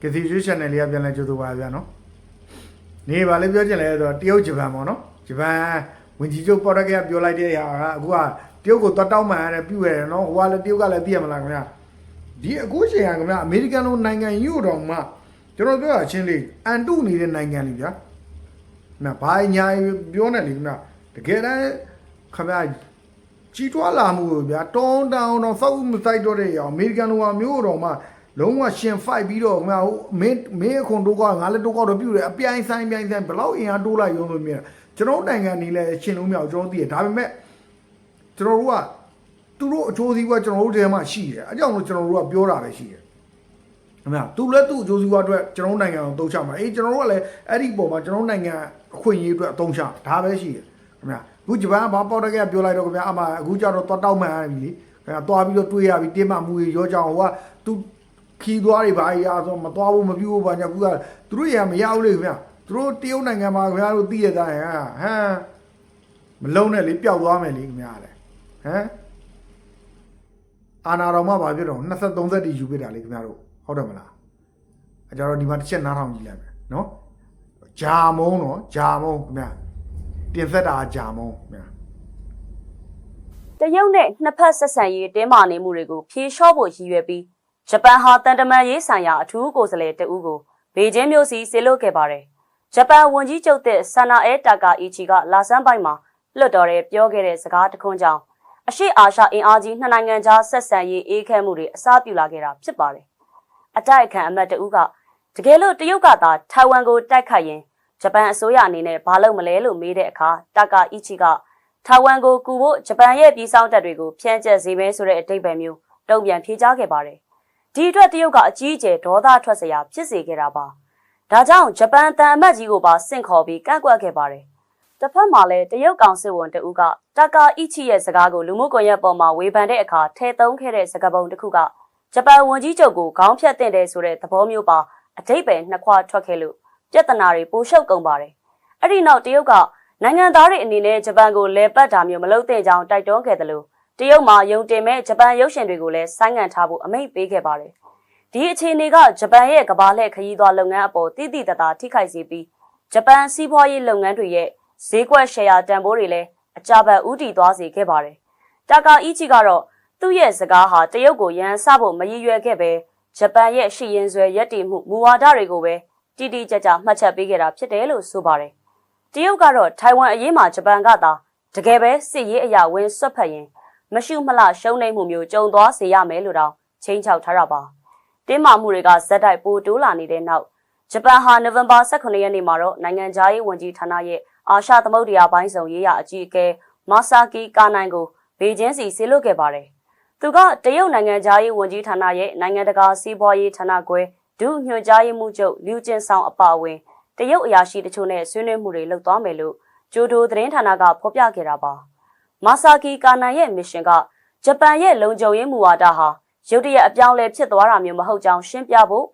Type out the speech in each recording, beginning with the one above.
ကစီရွှေ channel လေးကပြန်လဲကြိုးဆိုပါဗျာနော်နေပါလေပြောချင်လဲဆိုတော့တရုတ်ဂျပန်ပေါ့နော်ဂျပန်ဝင်ကြီးချုပ်ပေါ်တက်ကပြောလိုက်တဲ့ဟာကအခုကတရုတ်ကိုသွားတောင်းမှန်ရတယ်ပြုရတယ်နော်ဟိုကလည်းတရုတ်ကလည်းသိရမလားခင်ဗျာဒီအခုချိန်ကခင်ဗျာအမေရိကန်လိုနိုင်ငံယူတော်မှကျွန်တော်ပြောတာချင်းလေးအန်တုနေတဲ့နိုင်ငံလေးဗျာမဘာညာပြောနေလေခင်ဗျာတကယ်တမ်းခင်ဗျာကြီးထွားလာမှုကိုဗျာတောင်းတောင်းတော့စောက်မဆိုင်တော့တဲ့ရောအမေရိကန်လိုကမျိုးတော်မှ လုံးဝရှင် fight ပြီးတော့ခင်ဗျာဟိုမင်းမင်းအခုတို့ကငါလည်းတို့ကတော့ပြုတ်တယ်အပြိုင်ဆိုင်ပြိုင်ဆိုင်ဘလောက်အင်အားတိုးလိုက်ရုံလို့မြင်ကျွန်တော်နိုင်ငံနေလဲရှင်လုံးမြောက်ကျွန်တော်သိရဒါပေမဲ့ကျွန်တော်တို့ကသူတို့အကျိုးစီးပွားကျွန်တော်တို့ထဲမှာရှိတယ်အကြောင်းလို့ကျွန်တော်တို့ကပြောတာပဲရှိတယ်ခင်ဗျာသူလည်းသူ့အကျိုးစီးပွားအတွက်ကျွန်တော်နိုင်ငံကိုတုံးချမှာအေးကျွန်တော်တို့ကလည်းအဲ့ဒီပုံမှာကျွန်တော်နိုင်ငံအခွင့်အရေးအတွက်အတုံးချဒါပဲရှိတယ်ခင်ဗျာအခုဂျပန်ကဘာပေါက်တက်ကပြောလိုက်တော့ခင်ဗျာအမှအခုကျတော့သွားတောက်မှန်ရပြီလေခင်ဗျာသွားပြီးတော့တွေးရပြီတင်းမှမှုတွေရောကြအောင်ဟိုကသူ ခီးသွားတွေဘာကြီးအားဆိုမသွားဘူးမပြူဘူးဘာညာကူကသူတို့ရမရဘူးလေခင်ဗျာသူတို့တရုတ်နိုင်ငံမှာခင်ဗျားတို့သိရတဲ့ဟမ်မလုံးနဲ့လေပျောက်သွားမယ်လေခင်ဗျာလေဟမ်အာနာတော်မှဘာဖြစ်တော့23သက်တည်ယူပြတာလေခင်ဗျားတို့ဟုတ်တယ်မလားအကြတော့ဒီမှာတစ်ချက်နားထောင်ကြည့်လိုက်မယ်နော်ဂျာမုံနော်ဂျာမုံခင်ဗျာတင်ဆက်တာဂျာမုံခင်ဗျာတရုတ်နဲ့နှစ်ဖက်ဆက်ဆံရေးတင်းမာနေမှုတွေကိုဖြေလျှော့ဖို့ရည်ရွယ်ပြီး ဂျပန်ဟာတန်တမန်ရေးဆိုင်ရာအထူးကိုယ်စားလှယ်တဦးကိုဘေကျင်းမြို့စီဆေလွတ်ခဲ့ပါတယ်။ဂျပန်ဝန်ကြီးချုပ်တဲ့ဆာနာအဲတာကာအီချီကလာဆန်းပိုင်းမှာလွတ်တော်တဲ့ပြောခဲ့တဲ့စကားတစ်ခွန်းကြောင့်အရှိအာရှအင်အားကြီးနှစ်နိုင်ငံကြားဆက်ဆံရေးအေးခဲမှုတွေအစပြုလာခဲ့တာဖြစ်ပါတယ်။အတိုက်အခံအမတ်တဦးကတကယ်လို့တရုတ်ကသာထိုင်ဝမ်ကိုတိုက်ခိုက်ရင်ဂျပန်အစိုးရအနေနဲ့ဘာလုပ်မလဲလို့မေးတဲ့အခါတာကာအီချီကထိုင်ဝမ်ကိုကူဖို့ဂျပန်ရဲ့ပြည်ဆောင်တပ်တွေကိုဖျက်ကျက်စေမယ်ဆိုတဲ့အတိတ်ပဲမျိုးတုံ့ပြန်ဖြေကြားခဲ့ပါတယ်။ ဒီအတွက်တရုတ်ကအကြီးအကျယ်ဒေါသထွက်စရာဖြစ်စေခဲ့တာပါ။ဒါကြောင့်ဂျပန်တန်အမတ်ကြီးကိုပါဆင့်ခေါ်ပြီးကန့်ကွက်ခဲ့ပါတယ်။တစ်ဖက်မှာလည်းတရုတ်ကောင်စစ်ဝန်တဦးကတာကာအီချီရဲ့စကားကိုလူမှုကွန်ရက်ပေါ်မှာဝေဖန်တဲ့အခါထဲသုံးခဲ့တဲ့စကားပုံတစ်ခုကဂျပန်ဝန်ကြီးချုပ်ကိုခေါင်းဖြတ်တင်တယ်ဆိုတဲ့သဘောမျိုးပါအတိတ်ပဲနှစ်ခွာထွက်ခဲ့လို့ပြဿနာတွေပိုရှုပ်ကုန်ပါတယ်။အဲ့ဒီနောက်တရုတ်ကနိုင်ငံသားတွေအနေနဲ့ဂျပန်ကိုလဲပတ်တာမျိုးမလုပ်သင့်ကြောင်းတိုက်တွန်းခဲ့တယ်လို့ တရုတ်မှာယုံတင်မဲ့ဂျပန်ရုပ်ရှင်တွေကိုလည်းဆိုင်းငံ့ထားဖို့အမိန့်ပေးခဲ့ပါတယ်။ဒီအခြေအနေကဂျပန်ရဲ့ကမ္ဘာလှည့်ခရီးသွားလုပ်ငန်းအပေါ်တိတိတသားထိခိုက်စေပြီးဂျပန်စီးပွားရေးလုပ်ငန်းတွေရဲ့ဈေးကွက်ရှယ်ယာတန်ဖိုးတွေလည်းအကြပတ်ဥတီသွားစေခဲ့ပါတယ်။တာကာအီချီကတော့သူ့ရဲ့စကားဟာတရုတ်ကိုရန်ဆဖို့မရည်ရွယ်ခဲ့ပဲဂျပန်ရဲ့ရှိရင်ဆွဲရက်တည်မှုမူဝါဒတွေကိုပဲတိတိကျကျမှတ်ချက်ပေးခဲ့တာဖြစ်တယ်လို့ဆိုပါတယ်။တရုတ်ကတော့ထိုင်ဝမ်အရေးမှာဂျပန်ကသာတကယ်ပဲစစ်ရေးအရာဝင်ဆွတ်ဖက်ရင် မရှုမလှရှုံးနေမှုမျိုးကြုံသွားစေရမယ်လို့တောင်ချိန်ချောက်ထားတာပါတင်းမာမှုတွေကဇက်တိုက်ပိုတိုးလာနေတဲ့နောက်ဂျပန်ဟာနိုဝင်ဘာ18ရက်နေ့မှာတော့နိုင်ငံခြားရေးဝန်ကြီးဌာနရဲ့အာရှသမုဒ္ဒရာပိုင်းဆောင်ရေးရာအကြီးအကဲမာဆာကီကာနိုင်ကိုဘေကျင်းစီဆေလွတ်ခဲ့ပါတယ်သူကတရုတ်နိုင်ငံခြားရေးဝန်ကြီးဌာနရဲ့နိုင်ငံတကာစီးပွားရေးဌာနခွဲဒုညွှန်ကြားရေးမှူးချုပ်လူကျင်ဆောင်အပါအဝင်တရုတ်အရာရှိတချို့နဲ့ဆွေးနွေးမှုတွေလုပ်သွားမယ်လို့ဂျိုဒိုသတင်းဌာနကဖော်ပြခဲ့တာပါ။ မာဆာကီကာနန်ရဲ့မစ်ရှင်ကဂျပန်ရဲ့လုံခြုံရေးမူဝါဒဟာရုတ်တရက်အပြောင်းလဲဖြစ်သွားတာမျိုးမဟုတ်ကြောင်းရှင်းပြဖို့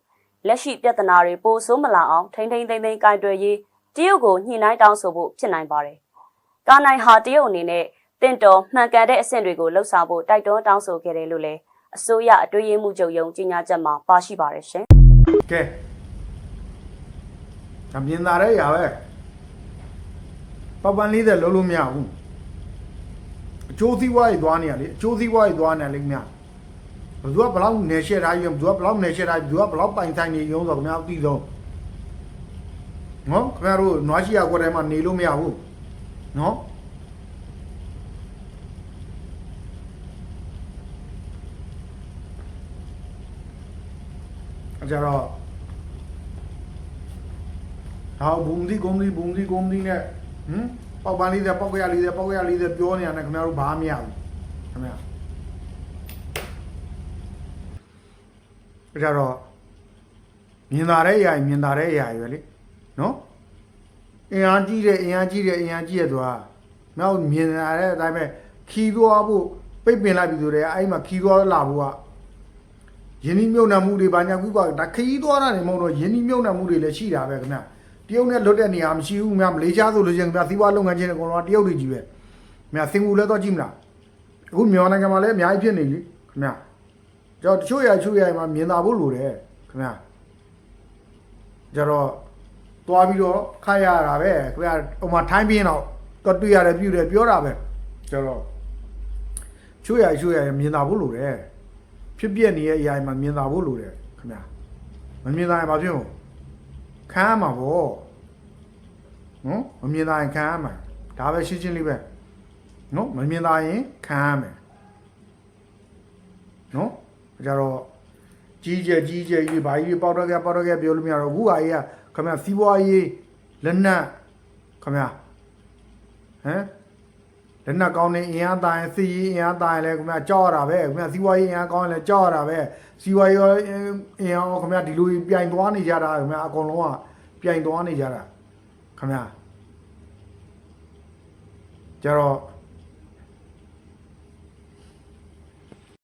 လက်ရှိပြဿနာတွေပိုဆိုးမလာအောင်ထိမ့်ထိမ့်သိမ့်သိမ့်ကင်တွယ်ရေးတရုတ်ကိုညှိနှိုင်းတောင်းဆိုဖို့ဖြစ်နိုင်ပါတယ်။ကာနိုင်ဟာတရုတ်အနေနဲ့တင့်တော်မှန်ကန်တဲ့အဆင့်တွေကိုလှုပ်ဆောင်ဖို့တိုက်တွန်းတောင်းဆိုခဲ့တယ်လို့လည်းအစိုးရအတွေ့အမှုချုပ်ယုံကြီးညာချက်မှာပါရှိပါတယ်ရှင်။ကဲအမြင်သာတဲ့ຢာပဲပပန်လေးတဲ့လုံးလို့မရဘူး အကျိုးစည်းဝါးကြီးသွားနေရလေအကျိုးစည်းဝါးကြီးသွားနေလေခင်ဗျာဘယ်သူကဘလောက်နေရှက်ထားယူဘယ်သူကဘလောက်နေရှက်ထားဘယ်သူကဘလောက်ပိုင်ဆိုင်နေရုံဆိုတော့ခင်ဗျာအသိဆုံးနော်ခင်ဗျားတို့နွားရှိရကွက်ထဲမှာနေလို့မရဘူးနော်အကြတော့ဟာဘုံဒီကုန်းဒီဘုံဒီကုန်းဒီနဲ့ဟမ် ပေါက်ပန်းလေးတဲ့ပေါက်ကရလေးတဲ့ပေါက်ကရလေးတဲ့ပြောနေရတယ်ခင်ဗျားတို့ဘာမှမရဘူးခင်ဗျာအကြတော့မြင်သာတဲ့အရာကြီးမြင်သာတဲ့အရာကြီးပဲလေနော်အင်အားကြီးတဲ့အင်အားကြီးတဲ့အင်အားကြီးတဲ့သူကနောက်မြင်သာတဲ့အတိုင်းပဲခီးသွားဖို့ပိတ်ပင်လိုက်ပြီဆိုတော့အဲ့မှာခီးသွားလာဖို့ကယင်းဒီမြုံနှံမှုတွေဘာညာကူကဒါခရီးသွားတာနေမဟုတ်တော့ယင်းဒီမြုံနှံမှုတွေလည်းရှိတာပဲခင်ဗျ တရုတ်နဲ့လွတ်တဲ့နေရာမရှိဘူးခင်ဗျမလေးရှားဆိုလို့ရှိရင်ခင်ဗျသီးပွားလုပ်ငန်းချင်းတွေအကုန်လုံးကတရုတ်တွေကြီးပဲခင်ဗျစင်ကူလည်းတော့ကြည့်မလားအခုမြန်မာနိုင်ငံမှာလည်းအများကြီးဖြစ်နေပြီခင်ဗျကျွန်တော်တချို့ရတချို့ရမှာမြင်သာဖို့လိုတယ်ခင်ဗျကြတော့သွားပြီးတော့ခတ်ရတာပဲခင်ဗျာဟိုမှာထိုင်းပြင်းတော့တော့တွေ့ရတယ်ပြုတယ်ပြောတာပဲကြတော့ချွေရချွေရမြင်တာဖို့လိုတယ်ဖြစ်ပြနေတဲ့အရာတွေမှာမြင်တာဖို့လိုတယ်ခင်ဗျာမမြင်တာရင်ဘာဖြစ်လို့ ခံရမှာပေါ့နော်မမြင်တာရင်ခံရမှာဒါပဲရှင်းရှင်းလေးပဲနော်မမြင်တာရင်ခံရမယ်နော်ကြတော့ကြီးကျယ်ကြီးကျယ်ကြီးဘာကြီးပေါက်တော့ကြပေါက်တော့ကြပြောလို့မရတော့ဘူးဟာကြီးကခင်ဗျာစီးပွားရေးလက်နက်ခင်ဗျာဟမ် လက်နက်ကောင်းနေအင်အားတိုင်းစီရေးအင်အားတိုင်းလဲခင်ဗျာကြောက်ရတာပဲခင်ဗျာစီးပွားရေးအင်အားကောင်းရင်လဲကြောက်ရတာပဲစီးပွားရေးရောအင်အားရောခင်ဗျာဒီလိုပြိုင်သွားနေကြတာခင်ဗျာအကုန်လုံးကပြိုင်သွားနေကြတာခင်ဗျာကြတော့